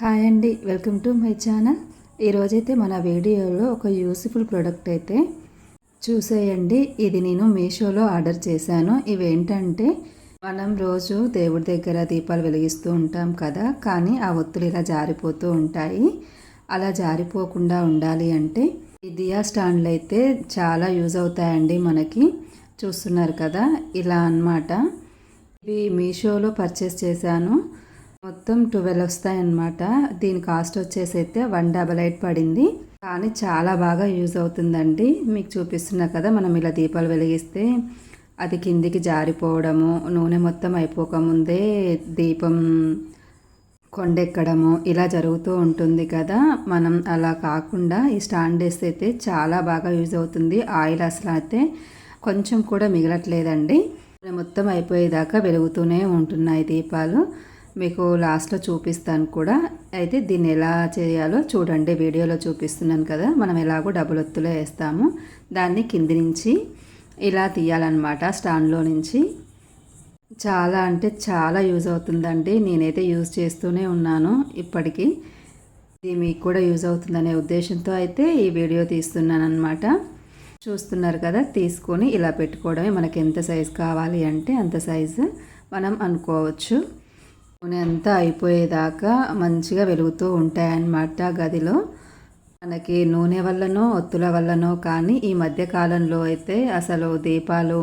Hi అండి welcome to my channel. ఈరోజైతే మన వీడియోలో ఒక యూస్ఫుల్ ప్రోడక్ట్ అయితే చూసేయండి. ఇది నేను మీషోలో ఆర్డర్ చేశాను. ఇవేంటంటే మనం రోజు దేవుడి దగ్గర దీపాలు వెలిగిస్తూ ఉంటాం కదా కానీ ఆ ఒత్తులు ఇలా జారిపోతూ ఉంటాయి. అలా జారిపోకుండా ఉండాలి అంటే ఈ దియా స్టాండ్లు అయితే చాలా యూజ్ అవుతాయండి మనకి. చూస్తున్నారు కదా ఇలా అన్నమాట. ఇవి మీషోలో పర్చేస్ చేశాను. మొత్తం ట్వెల్వ్ వస్తాయన్నమాట. దీని కాస్ట్ వచ్చేసి అయితే వన్ డబల్ ఎయిట్ పడింది. కానీ చాలా బాగా యూజ్ అవుతుందండి. మీకు చూపిస్తున్నా కదా మనం ఇలా దీపాలు వెలిగిస్తే అది కిందికి జారిపోవడము నూనె మొత్తం అయిపోకముందే దీపం కొండెక్కడము ఇలా జరుగుతూ ఉంటుంది కదా. మనం అలా కాకుండా ఈ స్టాండ్ వేస్తే అయితే చాలా బాగా యూజ్ అవుతుంది. ఆయిల్ అసలు అయితే కొంచెం కూడా మిగలట్లేదండి. మొత్తం అయిపోయేదాకా వెలుగుతూనే ఉంటున్నాయి దీపాలు. మీకు లాస్ట్లో చూపిస్తాను కూడా. అయితే దీన్ని ఎలా చేయాలో చూడండి. వీడియోలో చూపిస్తున్నాను కదా. మనం ఎలాగో డబుల్ ఒత్తులో వేస్తాము. దాన్ని కింది నుంచి ఇలా తీయాలన్నమాట స్టాండ్లో నుంచి. చాలా అంటే చాలా యూజ్ అవుతుందండి. నేనైతే యూజ్ చేస్తూనే ఉన్నాను ఇప్పటికీ. ఇది మీకు కూడా యూజ్ అవుతుందనే ఉద్దేశంతో అయితే ఈ వీడియో తీస్తున్నాను అనమాట చూస్తున్నారు కదా తీసుకొని ఇలా పెట్టుకోవడమే మనకి ఎంత సైజు కావాలి అంటే అంత సైజు మనం అనుకోవచ్చు. నూనె అంతా అయిపోయేదాకా మంచిగా వెలుగుతూ ఉంటాయన్నమాట గదిలో. మనకి నూనె వల్లనో ఒత్తుల వల్లనో కానీ ఈ మధ్య కాలంలో అయితే అసలు దీపాలు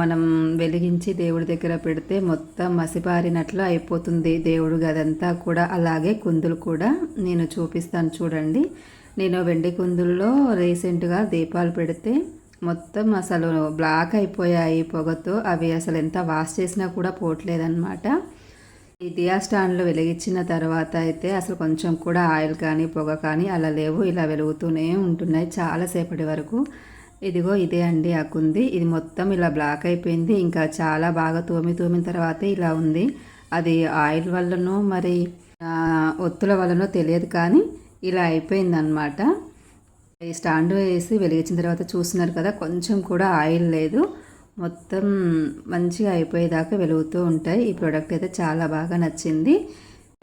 మనం వెలిగించి దేవుడి దగ్గర పెడితే మొత్తం మసిపారినట్లు అయిపోతుంది దేవుడు గదంతా కూడా. అలాగే కుందులు కూడా నేను చూపిస్తాను చూడండి. నేను వెండి కుందుల్లో రీసెంట్గా దీపాలు పెడితే మొత్తం అసలు బ్లాక్ అయిపోయాయి పొగతో. అవి అసలు ఎంత వాష్ చేసినా కూడా పోవట్లేదన్నమాట. ఈ దియా స్టాండ్లో వెలిగించిన తర్వాత అయితే అసలు కొంచెం కూడా ఆయిల్ కానీ పొగ కానీ అలా లేవు. ఇలా వెలుగుతూనే ఉంటున్నాయి చాలాసేపటి వరకు. ఇదిగో ఇదే అండి ఆకుంది ఇది మొత్తం ఇలా బ్లాక్ అయిపోయింది. ఇంకా చాలా బాగా తోమి తోమిన తర్వాత ఇలా ఉంది. అది ఆయిల్ వల్లనో మరి ఒత్తుల వల్లనో తెలియదు కానీ ఇలా అయిపోయిందనమాట ఈ స్టాండ్ వేసి వెలిగించిన తర్వాత చూస్తున్నారు కదా కొంచెం కూడా ఆయిల్ లేదు. మొత్తం మంచిగా అయిపోయేదాకా వెలుగుతూ ఉంటాయి. ఈ ప్రోడక్ట్ అయితే చాలా బాగా నచ్చింది.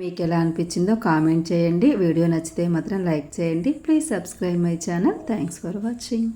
మీకు ఎలా అనిపించిందో కామెంట్ చేయండి. వీడియో నచ్చితే మాత్రం లైక్ చేయండి. Please subscribe my channel thanks for watching